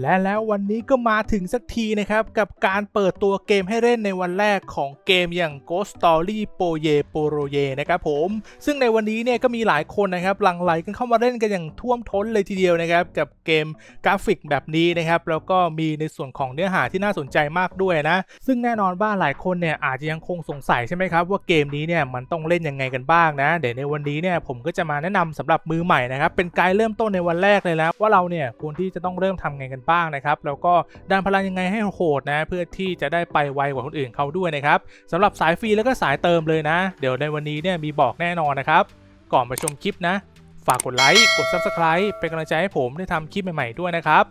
และแล้ววันนี้ก็มาถึงสักทีนะครับ กับการเปิดตัวเกมให้เล่นในวันแรกของเกมอย่าง Ghost Story p o y e p o r o y e นะครับผม ซึ่งในวันนี้เนี่ยก็มีหลายคนนะครับหลั่งไหลกันเข้ามาเล่นกันอย่างท่วมท้นเลยทีเดียวนะครับ กับเกมกราฟิกแบบนี้นะครับ แล้วก็มีในส่วนของเนื้อหาที่น่าสนใจมากด้วยนะ ซึ่งแน่นอนว่าหลายคนเนี่ยอาจจะยังคงสงสัยใช่ไหมครับว่าเกมนี้เนี่ยมันต้องเล่นยังไงกันบ้างนะเดี๋ยวในวันนี้เนี่ยผมก็จะมาแนะนำสำหรับมือใหม่นะครับเป็นไกด์เริ่มต้นในวันแรกเลยแล้วว่าเราเนี่ยควรที่จะต้องเริ่มทำไงกันบ้างนะครับแล้วก็ดันพลังยังไงให้โหดนะเพื่อที่จะได้ไปไวกว่าคนอื่นเขาด้วยนะครับสำหรับสายฟรีแล้วก็สายเติมเลยนะ เดี๋ยวในวันนี้เนี่ยมีบอกแน่นอนนะครับก่อนไปชมคลิปนะ ฝากกดไลค์กด Subscribe เป็นกำลังใจให้ผมได้ทำคลิปใหม่ๆด้วยนะครับ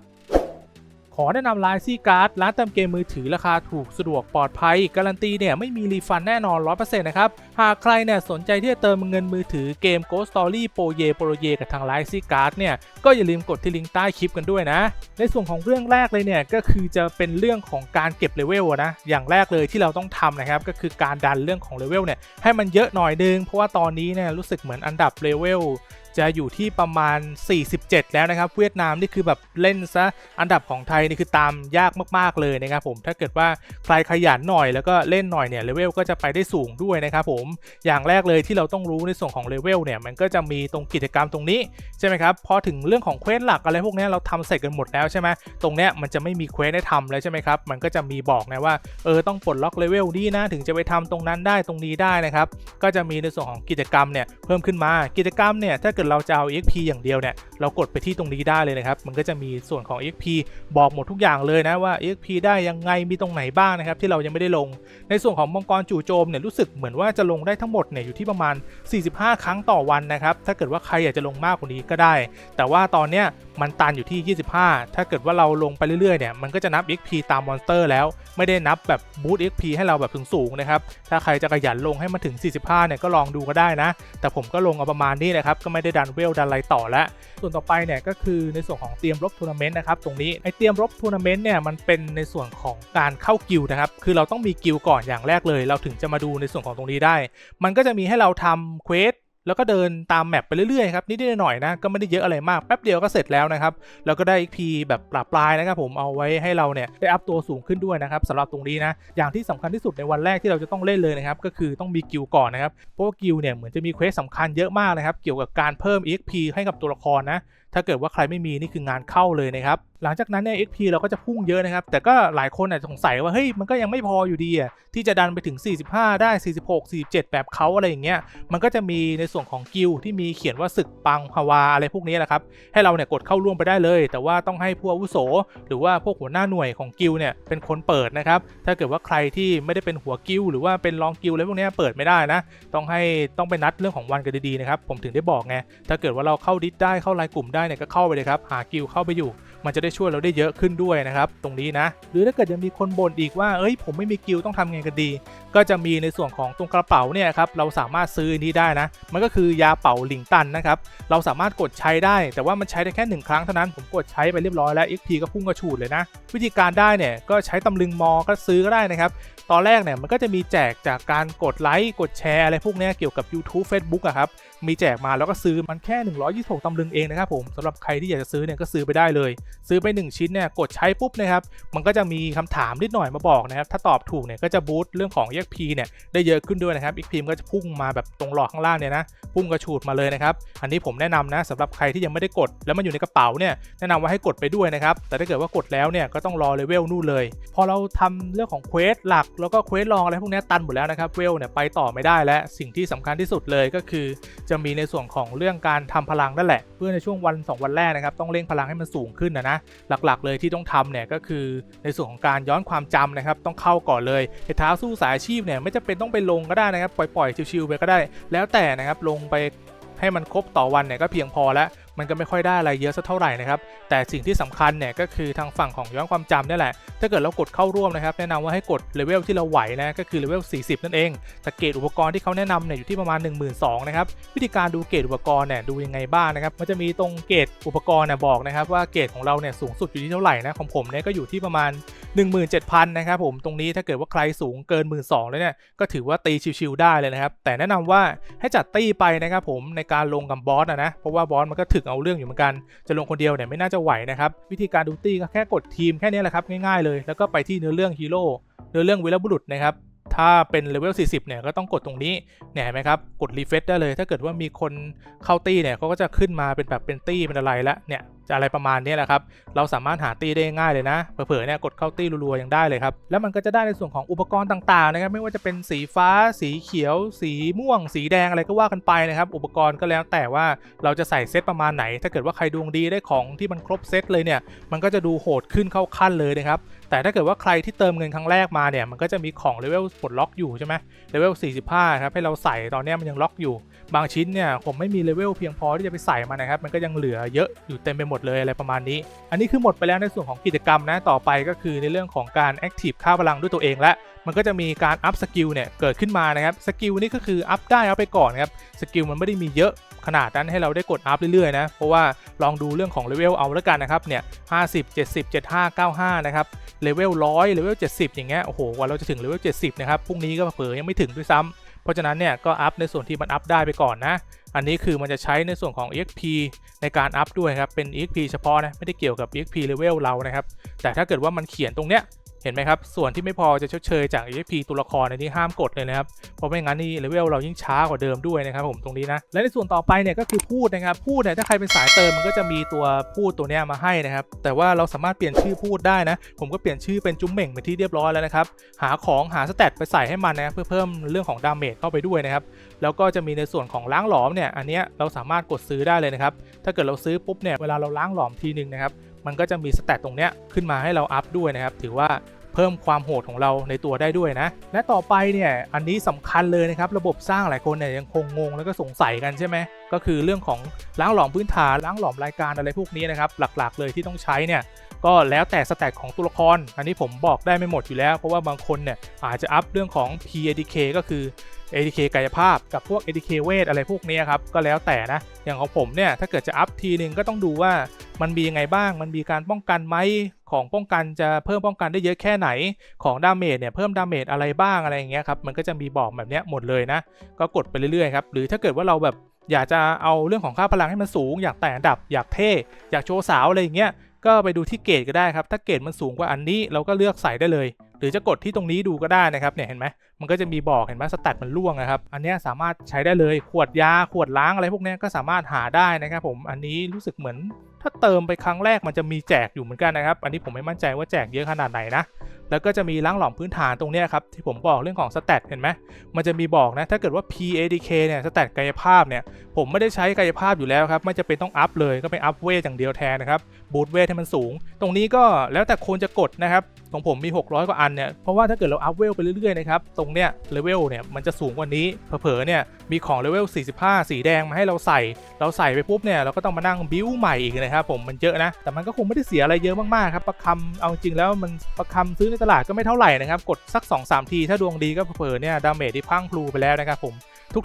ขอแนะนำไลน์ซี่การ์ดร้านเติมเกมมือถือราคาถูกสะดวกปลอดภัย การันตีเนี่ยไม่มีรีฟันแน่นอน 100%นะครับ หากใครเนี่ยสนใจที่จะเติมเงินมือถือเกม Ghost Story Pro Ye Pro Ye กับทางไลน์ซี่การ์ดเนี่ยก็อย่าลืมกดที่ลิงก์ใต้คลิปกันด้วยนะ ในส่วนของเรื่องแรกเลยเนี่ยก็คือจะเป็นเรื่องของการเก็บเลเวลนะอย่างแรกเลยที่เราต้องทำนะครับก็คือการดันเรื่องของเลเวลเนี่ยให้มันเยอะหน่อยนึงเพราะว่าตอนนี้เนี่ยรู้สึกเหมือนอันดับเลเวล จะอยู่ที่ประมาณ 47 แล้วนะครับ เวียดนามนี่คือแบบเล่นซะอันดับของไทยนี่คือตามยากมากๆเลยนะครับผมถ้าเกิดว่าใครขยันหน่อยแล้วก็เล่นหน่อยเนี่ยเลเวลก็จะไปได้สูงด้วยนะครับผมอย่างแรกเลยที่เราต้องรู้ในส่วนของเลเวลเนี่ยมันก็จะมีตรงกิจกรรมตรงนี้ใช่ไหมครับพอถึงเรื่องของเควสหลักอะไรพวกนี้เราทำเสร็จกันหมดแล้วใช่ไหมตรงเนี้ยมันจะไม่มีเควสให้ทำแล้วใช่ไหมครับมันก็จะมีบอกนะว่าเออต้องปลดล็อกเลเวลนี้นะถึงจะไปทำตรงนั้นได้ตรงนี้ได้นะครับก็จะมีในส่วนของกิจกรรมเนี่ยเพิ่มขึ้นมากิจกรรมเนี่ยถ้าเกิดเราจะเอา EXP อย่างเดียวเนี่ย เรากดไปที่ตรงนี้ได้เลยนะครับ มันก็จะมีส่วนของ EXP บอกหมดทุกอย่างเลยนะว่า EXP ได้ยังไง มีตรงไหนบ้างนะครับที่เรายังไม่ได้ลง ในส่วนของมังกรจู่โจมเนี่ยรู้สึกเหมือนว่าจะลงได้ทั้งหมดเนี่ยอยู่ที่ประมาณ 45 ครั้งต่อวันนะครับ ถ้าเกิดว่าใครอยากจะลงมากกว่านี้ก็ได้ แต่ว่าตอนเนี้ยมันตันอยู่ที่ 25 ถ้าเกิดว่าเราลงไปเรื่อยๆเนี่ย มันก็จะนับ XP ตามมอนสเตอร์แล้ว ไม่ได้นับแบบบูต XP ให้เราแบบสูงๆนะครับ ถ้าใครจะขยันลงให้มันถึง 45 เนี่ยก็ลองดูก็ได้นะ แต่ผมก็ลงเอาประมาณนี้นะครับ ก็ไม่ได้ดันเวลดันอะไรต่อแล้ว ส่วนต่อไปเนี่ยก็คือในส่วนของเตรียมรบทัวร์นาเมนต์นะครับตรงนี้ไอเตรียมรบทัวร์นาเมนต์เนี่ยมันเป็นในส่วนของการเข้ากิลด์นะครับคือเราต้องมีกิลก่อนอย่างแรกเลย เราถึงจะมาดูในส่วนของตรงนี้ได้ มันก็จะมีให้เราทำเควส แล้วก็เดินตามแมปไปเรื่อยๆครับนิดๆหน่อยๆนะก็ไม่ได้เยอะอะไรมากแป๊บเดียวก็เสร็จแล้วนะครับแล้วก็ได้ XP แบบปราบปลายนะครับผมเอาไว้ให้เราเนี่ยได้อัพตัวสูงขึ้นด้วยนะครับสำหรับตรงนี้นะอย่างที่สำคัญที่สุดในวันแรกที่เราจะต้องเล่นเลยนะครับก็คือต้องมีกิลก่อนนะครับเพราะว่ากิลเนี่ยเหมือนจะมีเควสสำคัญเยอะมากนะครับเกี่ยวกับการเพิ่ม XP ให้กับตัวละครนะถ้าเกิดว่าใครไม่มีนี่คืองานเข้าเลยนะครับ หลังจากนั้นเนี่ย XP เราก็จะพุ่งเยอะนะครับ แต่ก็หลายคนอาจจะสงสัยว่าเฮ้ยมันก็ยังไม่พออยู่ดีอะที่จะดันไปถึง 45 ได้ 46 47 แบบเขาอะไรอย่างเงี้ยมันก็จะมีในส่วนของกิลที่มีเขียนว่าศึกปังภาวาอะไรพวกนี้แหละครับให้เราเนี่ยกดเข้าร่วมไปได้เลย แต่ว่าต้องให้ผู้อาวุโส หรือว่าพวกหัวหน้าหน่วยของกิลเนี่ยเป็นคนเปิดนะครับถ้าเกิดว่าใครที่ไม่ได้เป็นหัวกิลหรือว่าเป็นรองกิลอะไรพวกนี้เปิดไม่ได้นะต้องให้ต้องไปนัดเรื่องของวันกันดีๆนะครับผมถึงได้บอกไงถ้าเกิดว่าเราเข้าดิสได้เข้าไลน์กลุ่มได้เนี่ยก็เข้าไปเลยครับหากิลเข้าไปอยู่ มันจะได้ช่วยเราได้เยอะขึ้นด้วยนะครับ ตรงนี้นะ หรือถ้าเกิดยังมีคนบ่นอีกว่า เอ้ย ผมไม่มีกิลต้องทำไงกันดี ก็จะมีในส่วนของตรงกระเป๋าเนี่ยครับ เราสามารถซื้อนี้ได้นะ มันก็คือยาเป่าหลิงตันนะครับ เราสามารถกดใช้ได้ แต่ว่ามันใช้ได้แค่หนึ่งครั้งเท่านั้น ผมกดใช้ไปเรียบร้อยแล้ว XP ก็พุ่งกระฉูดเลยนะ วิธีการได้เนี่ย ก็ใช้ตำลึงมอ ก็ซื้อก็ได้นะครับ ตอนแรกเนี่ย มันก็จะมีแจกจากการกดไลค์ กดแชร์อะไรพวกนี้เกี่ยวกับ YouTube Facebook อะครับ มีแจกมาแล้วก็ซื้อมันแค่ 126ตำลึงเองนะครับผมสำหรับใครที่อยากจะซื้อเนี่ยก็ซื้อไปได้เลย ซื้อไป 1 ชิ้นเนี่ยกดใช้ปุ๊บนะครับมันก็จะมีคำถามนิดหน่อยมาบอกนะครับถ้าตอบถูกเนี่ยก็จะบูสต์เรื่องของ EXP เนี่ยได้เยอะขึ้นด้วยนะครับ EXP มันก็จะพุ่งมาแบบตรงหลอดข้างล่างเนี่ยนะพุ่งกระฉูดมาเลยนะครับอันนี้ผมแนะนำนะสำหรับใครที่ยังไม่ได้กด แล้วมันอยู่ในกระเป๋าเนี่ยแนะนำว่าให้กดไปด้วยนะครับแต่ถ้าเกิดว่ากดแล้วเนี่ยก็ต้องรอเลเวลนู่นเลย พอเราทำเรื่องของเควสหลัก แล้วก็เควสรองอะไรพวกนี้ตันหมดแล้วนะครับเวลเนี่ยไปต่อไม่ได้และสิ่งที่สำคัญที่สุดเลยก็คือจะมีในส่วนของเรื่องการทำพลังนั่นแหละ เพื่อในช่วงวัน 2 วันแรกนะครับ ต้องเร่งพลังให้มันสูงขึ้นนะนะ หลักๆ เลยที่ต้องทำเนี่ยก็คือในส่วนของการย้อนความจำนะครับ ต้องเข้าก่อนเลยเท้าสู้สายอาชีพเนี่ยไม่จำเป็นต้องไปลงก็ได้นะครับ ปล่อยๆชิวๆไปก็ได้ แล้วแต่นะครับลงไปให้มันครบต่อวันเนี่ยก็เพียงพอแล้วมันก็ไม่ค่อยได้อะไรเยอะสักเท่าไหร่นะครับ แต่สิ่งที่สำคัญเนี่ยก็คือทางฝั่งของย้อนความจำนี่แหละ ถ้าเกิดเรากดเข้าร่วมนะครับ แนะนำว่าให้กดเลเวลที่เราไหวนะ ก็คือเลเวล 40 นั่นเอง แต่เกรดอุปกรณ์ที่เขาแนะนำเนี่ยอยู่ที่ประมาณ 1 2 0 0 0นะครับ วิธีการดูเกรดอุปกรณ์เนี่ยดูยังไงบ้างนะครับ มันจะมีตรงเกรดอุปกรณ์เนี่ยบอกนะครับว่าเกรดของเราเนี่ยสูงสุดอยู่ที่เท่าไหร่นะของผมเนี่ยก็อยู่ที่ประมาณ 17,000นะครับผมตรงนี้ถ้าเกิดว่าใครสูงเกิน 1 2 0 0 0แล้วเนี่ยก็ถือว่าตีชิวๆได้เลยนะครับแต่แนะนำว่าให้จัดตี้ไปนะครับผมในการลงกับบอสนะนะเพราะว่าบอสมันก็ถึกสึกเอาเรื่องอยู่เหมือนกัน จะลงคนเดียวเนี่ยไม่น่าจะไหวนะครับวิธีการดูตี้ก็แค่กดทีมแค่นี้แหละครับง่ายๆเลย แล้วก็ไปที่เนื้อเรื่องฮีโร่เนื้อเรื่องวีรบุรุษนะครับ ถ้าเป็นเลเวล 40 เนี่ย ก็ต้องกดตรงนี้เนี่ยเห็นไหมครับ กดรีเฟซได้เลย ถ้าเกิดว่ามีคนเข้าตี้เนี่ยเขาก็จะขึ้นมาเป็นแบบเป็นตี้เป็นอะไรละเนี่ยจะอะไรประมาณนี้แหละครับ เราสามารถหาตี้ได้ง่ายเลยนะ เผลอๆเนี่ยกดเข้าตี้รัวๆยังได้เลยครับ แล้วมันก็จะได้ในส่วนของอุปกรณ์ต่างๆนะครับ ไม่ว่าจะเป็นสีฟ้า สีเขียว สีม่วง สีแดงอะไรก็ว่ากันไปนะครับ อุปกรณ์ก็แล้วแต่ว่าเราจะใส่เซตประมาณไหน ถ้าเกิดว่าใครดวงดีได้ของที่มันครบเซตเลยเนี่ย มันก็จะดูโหดขึ้นเข้าขั้นเลยนะครับ แต่ถ้าเกิดว่าใครที่เติมเงินครั้งแรกมาเนี่ย มันก็จะมีของเลเวลปลดล็อกอยู่ใช่ไหมเลเวล 45 ครับให้เราใส่ตอนนี้มันยังล็อกอยู่ บางชิ้นเนี่ยผมไม่มีเลเวลเพียงพอที่จะไปใส่มันนะครับ มันก็ยังเหลือเยอะอยู่เต็มไปหมดเลยอะไรประมาณนี้ อันนี้คือหมดไปแล้วในส่วนของกิจกรรมนะ ต่อไปก็คือในเรื่องของการแอคทีฟค่าพลังด้วยตัวเองและมันก็จะมีการอัพสกิลเนี่ยเกิดขึ้นมานะครับ สกิลนี่ก็คืออัพได้เอัพไปก่อนครับ สกิลมันไม่ได้มีเยอะ ขนาดนั้นให้เราได้กดอัพเรื่อยๆนะ เพราะว่าลองดูเรื่องของเลเวลเอาแล้วกันนะครับเนี่ย50 70 75 95 นะครับเลเวล100เลเวล70 อย่างเงี้ยโอ้โหกว่าเราจะถึงเลเวล70 นะครับพรุ่งนี้ก็เผลอยังไม่ถึงด้วยซ้ำเพราะฉะนั้นเนี่ยก็อัพในส่วนที่มันอัพได้ไปก่อนนะ อันนี้คือมันจะใช้ในส่วนของ EXP ในการอัพด้วยครับเป็น EXP เฉพาะนะไม่ได้เกี่ยวกับ EXP level เรานะครับแต่ถ้าเกิดว่ามันเขียนตรงเนี้ย เห็นไหมครับ ส่วนที่ไม่พอจะชดเชยจาก EXP ตัวละครในนี้ห้ามกดเลยนะครับ เพราะไม่งั้นนี่เลเวลเรายิ่งช้ากว่าเดิมด้วยนะครับผมตรงนี้นะ และในส่วนต่อไปเนี่ยก็คือพูดนะครับ พูดเนี่ยถ้าใครเป็นสายเติมมันก็จะมีตัวพูดตัวเนี้ยมาให้นะครับ แต่ว่าเราสามารถเปลี่ยนชื่อพูดได้นะ ผมก็เปลี่ยนชื่อเป็นจุ๊มเหม่งเป็นที่เรียบร้อยแล้วนะครับ หาของหาสเตตไปใส่ให้มันนะเพื่อเพิ่มเรื่องของดาเมจเข้าไปด้วยนะครับ แล้วก็จะมีในส่วนของล้างหลอมเนี่ย อันเนี้ยเราสามารถกดซื้อได้เลยนะครับ ถ้าเกิดเราซื้อปุ๊บเนี่ย เวลาเราล้างหลอมทีนึงนะครับ มันก็จะมีสเตตตรงเนี้ยขึ้นมาให้เราอัพด้วยนะครับ ถือว่าเพิ่มความโหดของเราในตัวได้ด้วยนะ และต่อไปเนี่ยอันนี้สำคัญเลยนะครับ ระบบสร้างหลายคนเนี่ยยังคงงงแล้วก็สงสัยกันใช่ไหมก็คือเรื่องของล้างหลอมพื้นฐานล้างหลอมรายการอะไรพวกนี้นะครับ หลักๆ เลยที่ต้องใช้เนี่ย ก็แล้วแต่สแต็กของตัวละคร อันนี้ผมบอกได้ไม่หมดอยู่แล้ว เพราะว่าบางคนเนี่ยอาจจะอัพเรื่องของ PADK ก็คือ ADK กายภาพกับพวก ADK เวทอะไรพวกนี้ครับ ก็แล้วแต่นะ อย่างของผมเนี่ย ถ้าเกิดจะอัพทีนึงก็ต้องดูว่ามันมียังไงบ้าง มันมีการป้องกันไหมของป้องกันจะเพิ่มป้องกันได้เยอะแค่ไหน ของดาเมจเนี่ยเพิ่มดาเมจอะไรบ้างอะไรอย่างเงี้ยครับ มันก็จะมีบอกแบบเนี้ยหมดเลยนะ ก็กดไปเรื่อยๆครับ หรือถ้าเกิดว่าเราแบบอยากจะเอาเรื่องของค่าพลังให้มันสูง อยากแต่อันดับ อยากเท่ อยากโชว์สาวอะไรอย่างเงี้ย ก็ไปดูที่เกรดก็ได้ครับ ถ้าเกรดมันสูงกว่าอันนี้เราก็เลือกใส่ได้เลย หรือจะกดที่ตรงนี้ดูก็ได้นะครับเนี่ยเห็นไหมมันก็จะมีบอกเห็นไหมสแตทมันล่วงนะครับ อันนี้สามารถใช้ได้เลยขวดยาขวดล้างอะไรพวกนี้ก็สามารถหาได้นะครับผมอันนี้รู้สึกเหมือน ถ้าเติมไปครั้งแรกมันจะมีแจกอยู่เหมือนกันนะครับ อันนี้ผมไม่มั่นใจว่าแจกเยอะขนาดไหนนะ แล้วก็จะมีล้างหลอมพื้นฐานตรงนี้ครับที่ผมบอกเรื่องของสแตทเห็นไหมมันจะมีบอกนะถ้าเกิดว่า PADK เนี่ยสแตทกายภาพเนี่ยผมไม่ได้ใช้กายภาพอยู่แล้วครับไม่จะเป็นต้องอัพเลยก็ไปอัพเวทอย่างเดียวแทนนะครับบูตเวทให้มันสูง ตรงนี้ก็แล้วแต่คนจะกดนะครับของผมมี 600 กว่าอันเนี่ยเพราะว่าถ้าเกิดเราอัพเวลไปเรื่อยๆนะครับตรงเนี้ยเลเวลเนี่ยมันจะสูงกว่านี้เผลอๆเนี่ย มีของเลเวล 45 สีแดงมาให้เราใส่ เราใส่ไปปุ๊บเนี่ยเราก็ต้องมานั่งบิวใหม่อีกนะครับผมมันเยอะนะ แต่มันก็คงไม่ได้เสียอะไรเยอะมากๆครับประคำเอาจริงแล้วมันประคำซื้อในตลาดก็ไม่เท่าไหร่นะครับกดสัก 2-3 ทีถ้าดวงดีก็เผลอเนี่ยดาเมจที่พังพลูไปแล้วนะครับผม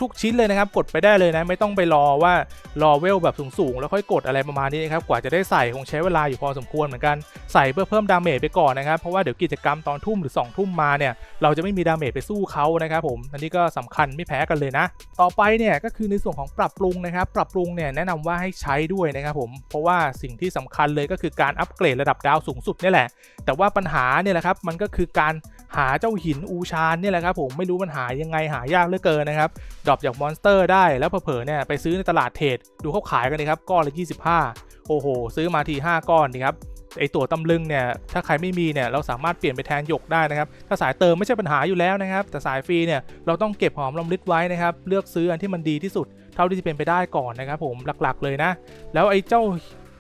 ทุก ๆ ชิ้นเลยนะครับ กดไปได้เลยนะ ไม่ต้องไปรอว่ารอเวลแบบสูงๆ แล้วค่อยกดอะไรประมาณนี้นะครับ กว่าจะได้ใส่คงใช้เวลาอยู่พอสมควรเหมือนกันใส่เพื่อเพิ่มดาเมจไปก่อนนะครับ เพราะว่าเดี๋ยวกิจกรรมตอนทุ่มหรือ 2 ทุ่มมาเนี่ย เราจะไม่มีดาเมจไปสู้เขานะครับผม อันนี้ก็สำคัญไม่แพ้กันเลยนะ ต่อไปเนี่ยก็คือในส่วนของปรับปรุงนะครับ ปรับปรุงเนี่ยแนะนำว่าให้ใช้ด้วยนะครับผม เพราะว่าสิ่งที่สำคัญเลยก็คือการอัปเกรดระดับดาวสูงสุดนี่แหละ แต่ว่าปัญหาเนี่ยแหละครับมันก็คือการ หาเจ้าหินอูชานเนี่ยแหละครับผมไม่รู้มันหายังไงหายากเหลือเกินนะครับดรอปจากมอนสเตอร์ได้แล้วเผลอเนี่ยไปซื้อในตลาดเทรดดูเขาขายกันเลยครับก้อนละ 25 โอ้โห ซื้อมาที 5 ก้อนนี่ครับไอตัวตำลึงเนี่ยถ้าใครไม่มีเนี่ยเราสามารถเปลี่ยนไปแทนหยกได้นะครับถ้าสายเติมไม่ใช่ปัญหาอยู่แล้วนะครับ แต่สายฟรีเนี่ยเราต้องเก็บหอมรอมริบไว้นะครับเลือกซื้ออันที่มันดีที่สุด เท่าที่จะเป็นไปได้ก่อนนะครับผมหลักๆเลยนะ แล้วไอ้เจ้า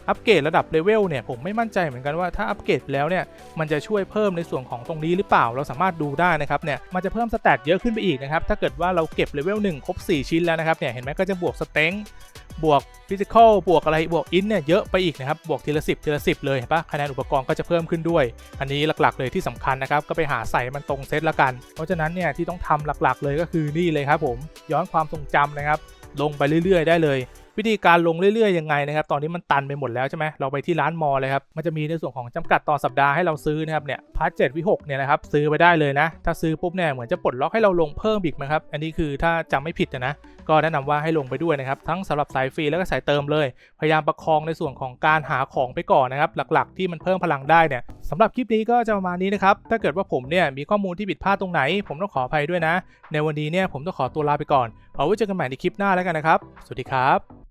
อัปเกรดระดับเลเวลเนี่ยผมไม่มั่นใจเหมือนกันว่าถ้าอัปเกรดแล้วเนี่ยมันจะช่วยเพิ่มในส่วนของตรงนี้หรือเปล่า เราสามารถดูได้นะครับเนี่ยมันจะเพิ่มสแตทเยอะขึ้นไปอีกนะครับถ้าเกิดว่าเราเก็บเลเวล1ครบ 4 ชิ้นแล้วนะครับเนี่ยเห็นไหมก็จะบวกสเต็งบวกฟิสิกอลบวกอะไรบวกอินเนี่ยเยอะไปอีกนะครับบวกทีละ10ทีละ10เลยเห็นปะคะแนนอุปกรณ์ก็จะเพิ่มขึ้นด้วย อันนี้หลักๆเลยที่สำคัญนะครับก็ไปหาใส่มันตรงเซตละกัน เพราะฉะนั้นเนี่ยที่ต้องทำหลักๆเลยก็คือนี่เลยครับผมย้อนความทรงจำนะครับลงไปเรื่อย ๆ ได้เลย วิธีการลงเรื่อยๆยังไงนะครับตอนนี้มันตันไปหมดแล้วใช่ไหมเราไปที่ร้านมอเลยครับมันจะมีในส่วนของจำกัดต่อสัปดาห์ให้เราซื้อนะครับเนี่ยพาร์ทเจ็ดวิหกเนี่ยนะครับซื้อไปได้เลยนะ ถ้าซื้อปุ๊บเนี่ยเหมือนจะปลดล็อกให้เราลงเพิ่มอีกนะครับอันนี้คือถ้าจำไม่ผิดนะก็แนะนำว่าให้ลงไปด้วยนะครับทั้งสำหรับสายฟรีแล้วก็สายเติมเลย พยายามประคองในส่วนของการหาของไปก่อนนะครับหลักๆ ที่มันเพิ่มพลังได้เนี่ยสำหรับคลิปนี้ก็จะประมาณนี้นะครับถ้าเกิดว่าผมเนี่ยมีข้อมูลที่ผิดพลาดตรงไหน ผมต้องขออภัยด้วยนะ ในวันนี้เนี่ยผมต้องขอตัวลาไปก่อนเอาไว้เจอกันใหม่ในคลิปหน้าแล้วกันนะครับ สวัสดีครับ